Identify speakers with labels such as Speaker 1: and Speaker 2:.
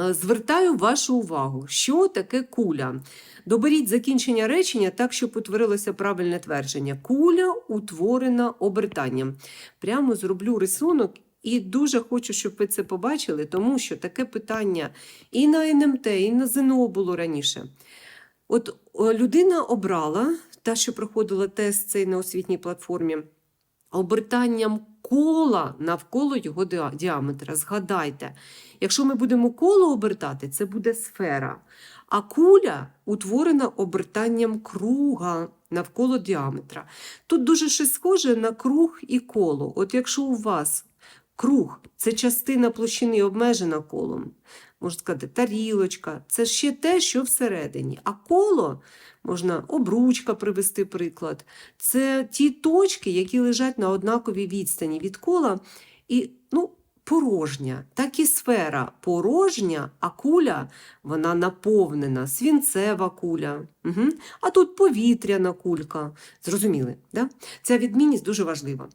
Speaker 1: Е, Звертаю вашу увагу, що таке куля. Доберіть закінчення речення так, щоб утворилося правильне твердження. Куля утворена обертанням. Прямо зроблю рисунок і дуже хочу, щоб ви це побачили, тому що таке питання і на НМТ, і на ЗНО було раніше. От людина обрала, та, що проходила тест цей на освітній платформі, обертанням кола навколо його діаметра. Згадайте, якщо ми будемо коло обертати, це буде сфера. А куля утворена обертанням круга навколо діаметра. Тут дуже щось схоже на круг і коло. От якщо у вас круг це частина площини обмежена колом, можна сказати, тарілочка, це ще те, що всередині. А коло можна обручка привести приклад. Це ті точки, які лежать на однаковій відстані від кола. І ну, порожня, так і сфера порожня, а куля вона наповнена, свінцева куля. Угу. А тут повітряна кулька. Зрозуміли? Да? Ця відмінність дуже важлива.